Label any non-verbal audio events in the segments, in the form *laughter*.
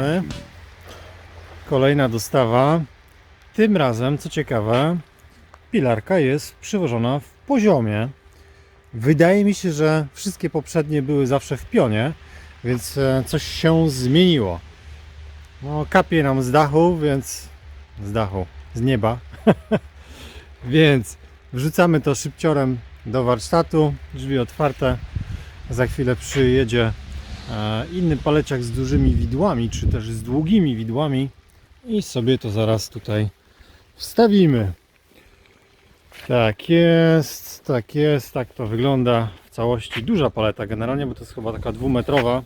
wracamy. Kolejna dostawa. Tym razem, co ciekawe, pilarka jest przywożona w poziomie. Wydaje mi się, że wszystkie poprzednie były zawsze w pionie, więc e, coś się zmieniło. No, kapie nam z dachu, więc z dachu, z nieba. *laughs* więc wrzucamy to szybciorem do warsztatu, drzwi otwarte. Za chwilę przyjedzie inny paleciak z dużymi widłami, czy też z długimi widłami i sobie to zaraz tutaj wstawimy. Tak jest, tak jest, tak to wygląda w całości. Duża paleta generalnie, bo to jest chyba taka dwumetrowa.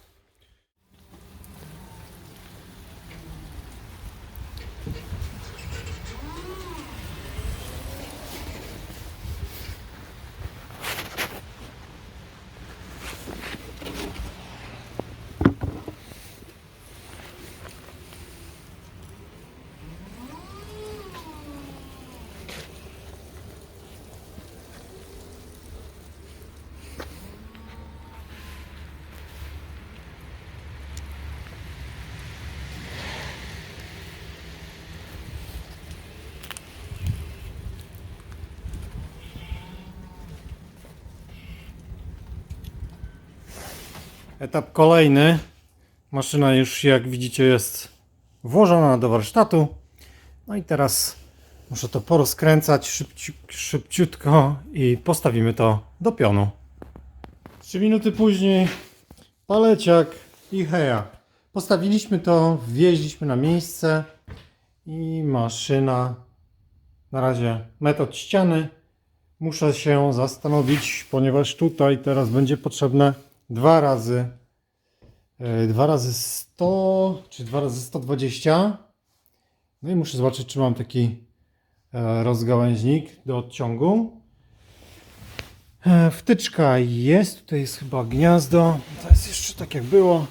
Etap kolejny. Maszyna już jak widzicie jest włożona do warsztatu. No i teraz muszę to porozkręcać szybci, szybciutko i postawimy to do pionu. 3 minuty później paleciak i heja. Postawiliśmy to, wwieźliśmy na miejsce i maszyna na razie metr od ściany. Muszę się zastanowić, ponieważ tutaj teraz będzie potrzebne dwa razy e, dwa razy 100 czy dwa razy 120 no i muszę zobaczyć czy mam taki e, rozgałęźnik do odciągu. E, wtyczka jest tutaj jest chyba gniazdo. To jest jeszcze tak jak było.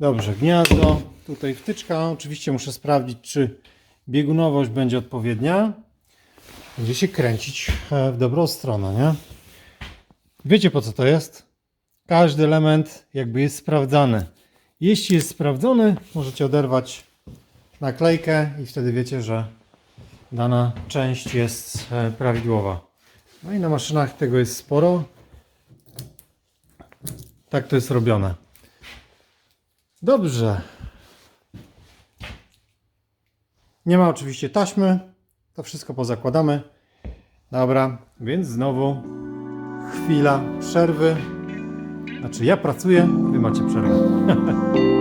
Dobrze gniazdo. Tutaj wtyczka. Oczywiście muszę sprawdzić czy biegunowość będzie odpowiednia. Będzie się kręcić e, w dobrą stronę nie? Wiecie po co to jest? Każdy element jakby jest sprawdzany. Jeśli jest sprawdzony, możecie oderwać naklejkę i wtedy wiecie, że dana część jest e, prawidłowa. No i na maszynach tego jest sporo. Tak to jest robione. Dobrze. Nie ma oczywiście taśmy. To wszystko pozakładamy. Dobra, więc znowu chwila przerwy. Znaczy ja pracuję, wy macie przerwę. *laughs*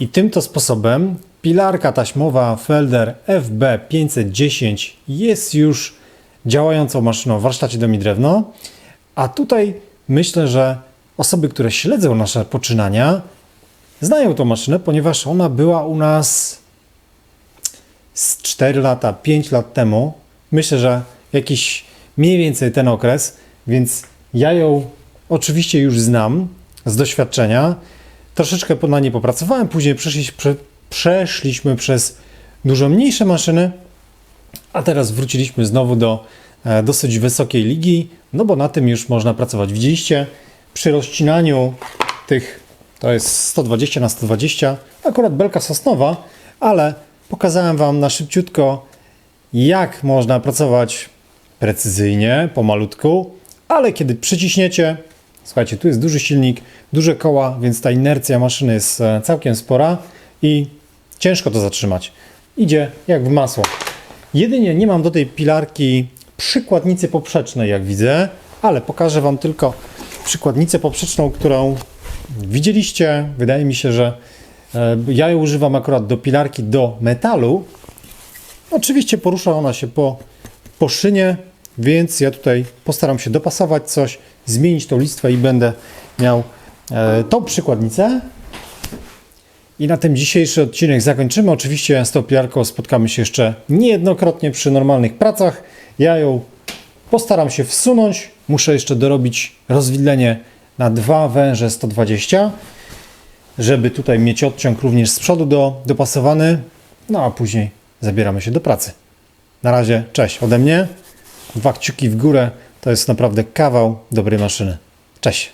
I tym to sposobem pilarka taśmowa Felder FB510 jest już działającą maszyną w warsztacie Domi Drewno. A tutaj myślę, że osoby, które śledzą nasze poczynania, znają tą maszynę, ponieważ ona była u nas z 4 lata, 5 lat temu. Myślę, że jakiś mniej więcej ten okres, więc ja ją oczywiście już znam z doświadczenia. Troszeczkę na niej popracowałem, później przeszliśmy, prze, przeszliśmy przez dużo mniejsze maszyny, a teraz wróciliśmy znowu do e, dosyć wysokiej ligi, no bo na tym już można pracować. Widzieliście przy rozcinaniu tych, to jest 120 na 120, akurat belka sosnowa, ale pokazałem Wam na szybciutko, jak można pracować precyzyjnie, pomalutku, ale kiedy przyciśniecie, słuchajcie, tu jest duży silnik, duże koła, więc ta inercja maszyny jest e, całkiem spora i ciężko to zatrzymać. Idzie jak w masło. Jedynie nie mam do tej pilarki przykładnicy poprzecznej, jak widzę, ale pokażę Wam tylko przykładnicę poprzeczną, którą widzieliście. Wydaje mi się, że e, ja ją używam akurat do pilarki do metalu. Oczywiście porusza ona się po, po szynie, więc ja tutaj postaram się dopasować coś, zmienić tą listwę i będę miał e, tą przykładnicę. I na tym dzisiejszy odcinek zakończymy. Oczywiście z tą pilarką spotkamy się jeszcze niejednokrotnie przy normalnych pracach. Ja ją postaram się wsunąć. Muszę jeszcze dorobić rozwidlenie na dwa węże 120, żeby tutaj mieć odciąg również z przodu do, dopasowany. No a później zabieramy się do pracy. Na razie, cześć ode mnie. Dwa kciuki w górę. To jest naprawdę kawał dobrej maszyny. Cześć.